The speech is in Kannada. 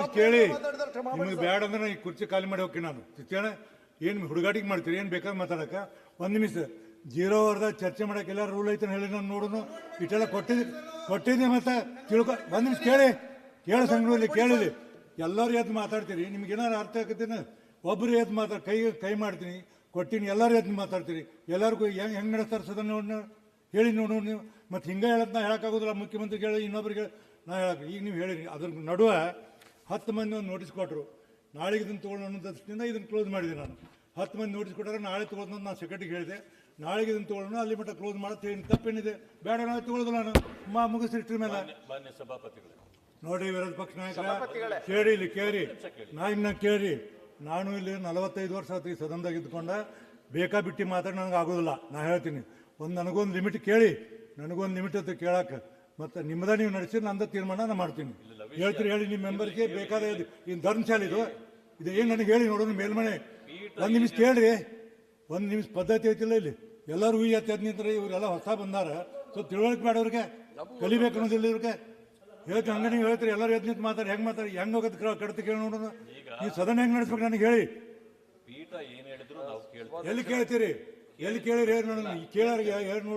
ನಿಮಿಷ ಕೇಳಿ. ನಿಮ್ಗೆ ಬೇಡ ಅಂದ್ರೆ ಈ ಕುರ್ಚಿ ಖಾಲಿ ಮಾಡಿ ಹೋಗಿ ನಾನು. ತಿಳ ಏನು ಹುಡುಗಾಟಿಗೆ ಮಾಡ್ತೀರಿ ಏನು ಬೇಕಾದ್ರೆ ಮಾತಾಡಕ ಒಂದು ನಿಮಿಷ. ಜೀರೋ ಅವರ್ದ ಚರ್ಚೆ ಮಾಡಕ್ಕೆ ಎಲ್ಲ ರೂಲ್ ಐತೆ ಹೇಳಿ ನಾನು ನೋಡೋನು. ಇಟ್ಟೆಲ್ಲ ಕೊಟ್ಟಿದ್ದೆ ಕೊಟ್ಟಿದ್ದೆ ಮತ್ತೆ ತಿಳ್ಕೊ ಒಂದು ನಿಮಿಷ ಕೇಳಿ. ಕೇಳಿ ಸಂಘದಲ್ಲಿ ಕೇಳಿಲಿ. ಎಲ್ಲರೂ ಎದ್ದು ಮಾತಾಡ್ತೀರಿ. ನಿಮ್ಗೆ ಏನಾರು ಅರ್ಥ ಆಗತ್ತೇನ? ಒಬ್ಬರು ಎದ್ದು ಮಾತಾಡ ಕೈ ಕೈ ಮಾಡ್ತೀನಿ. ಕೊಟ್ಟಿನಿ ಎಲ್ಲರೂ ಎದ್ದು ಮಾತಾಡ್ತೀರಿ. ಎಲ್ಲರಿಗೂ ಹೆಂಗೆ ಹೆಂಗೆ ನಡೆಸ್ತಾರೆ ಸದನ ನೋಡಿ ಹೇಳಿ ನೋಡು ನೀವು. ಮತ್ತೆ ಹಿಂಗೆ ಹೇಳತ್ ನಾ ಹೇಳೋಕ್ಕಾಗೋದಿಲ್ಲ ಮುಖ್ಯಮಂತ್ರಿ ಹೇಳಿ ಇನ್ನೊಬ್ರಿಗೆ ನಾ ಹೇಳಕ್ಕೆ ಈಗ ನೀವು ಹೇಳಿರಿ. ಅದ್ರ ನಡುವೆ ಹತ್ತು ಮಂದಿ ಒಂದು ನೋಟಿಸ್ ಕೊಟ್ಟರು ನಾಳೆಗೆ ಇದನ್ನು ತೊಗೊಳ್ಳೋಣ ಅನ್ನೋ ದೃಷ್ಟಿಯಿಂದ ಇದನ್ನು ಕ್ಲೋಸ್ ಮಾಡಿದೆ ನಾನು. ಹತ್ತು ಮಂದಿ ನೋಟಿಸ್ ಕೊಟ್ಟರೆ ನಾಳೆ ತೊಗೊಳೋದು ಅಂತ ನಾನು ಸೆಕ್ರೆಟರಿಗೆ ಹೇಳಿದೆ. ನಾಳೆಗೆ ಇದನ್ನು ತೊಗೊಳ್ಳೋಣ ಅಲ್ಲಿ ಮಟ್ಟ ಕ್ಲೋಸ್ ಮಾಡೋದು ಏನು ತಪ್ಪೇನಿದೆ? ಬೇಡ ನಾಳೆ ತೊಗೊಳ್ಳೋದಿಲ್ಲ ನಾನು. ಮಾ ಮುಗಿಸಿಟ್ರ ಮೇಲೆ. ನೋಡಿ ವಿರೋಧ ಪಕ್ಷ ನಾಯಕರ ಕೇಳಿ ಇಲ್ಲಿ ಕೇಳಿ. ನಾ ಇನ್ನ ಕೇಳಿ ನಾನು ಇಲ್ಲಿ ನಲವತ್ತೈದು ವರ್ಷ ಆಯ್ತು ಈ ಸದನದಾಗ ಇದ್ಕೊಂಡ ಬೇಕಾ ಬಿಟ್ಟು ಮಾತಾಡಿ ನನಗೆ ಆಗೋದಿಲ್ಲ. ನಾ ಹೇಳ್ತೀನಿ. ಒಂದು ನನಗೊಂದು ಲಿಮಿಟ್ ಕೇಳಿ. ನನಗೊಂದು ಲಿಮಿಟ್ ಅಂತ ಕೇಳಕ್ಕೆ ಮತ್ತೆ ನಿಮ್ಮದ ನೀವು ನಡೆಸಿ ನಂದ ತೀರ್ಮಾನ ಮಾಡ್ತೀನಿ. ಹೇಳ್ತೀರಿ ಹೇಳಿ ನಿಮ್ಮ ಮೆಂಬರ್ಗೆ ಬೇಕಾದ ಇದು ಇನ್ನು ಧರ್ಮಶಾಲೆ ಇದು ಇದು ಏನು ನನಗೆ ಹೇಳಿ ನೋಡೋಣ ಮೇಲ್ಮನೆ. ಒಂದು ನಿಮಿಷ ಕೇಳ್ರಿ. ಒಂದು ನಿಮಿಷ ಪದ್ಧತಿ ಐತಿಲ್ಲ ಇಲ್ಲಿ. ಎಲ್ಲರೂ ಈ ಹತ್ತಿ ಹತ್ತು ನಿಂತ್ರೆ ಇವರೆಲ್ಲ ಹೊಸ ಬಂದಾರ. ಸೊ ತಿಳುವಳಿಕೆ ಮಾಡೋರಿಗೆ ಕಲಿಬೇಕು ಅನ್ನೋದಿಲ್ಲ ಇವ್ರಿಗೆ. ಹೇಳ್ತೀನಿ ಹಂಗೆ ನೀವು ಹೇಳ್ತೀರಿ ಎಲ್ಲರೂ ಎದ್ದು ನಿಂತು ಮಾತಾಡಿ ಹೆಂಗೆ ಮಾತಾಡಿ ಹೆಂಗೆ ಹೋಗೋದು ಕಡ್ತಿ ಕೇಳಿ ನೋಡೋಣ. ನೀವು ಸದನ ಹೆಂಗೆ ನಡೆಸ್ಬೇಕು ನನಗೆ ಹೇಳಿ. ಎಲ್ಲಿ ಕೇಳ್ತೀರಿ? ಎಲ್ಲಿ ಕೇಳಿರಿ? ಹೇಳಿ ನೋಡೋಣ. ಕೇಳೋರಿಗೆ ಹೇಳಿ ನೋಡಿ.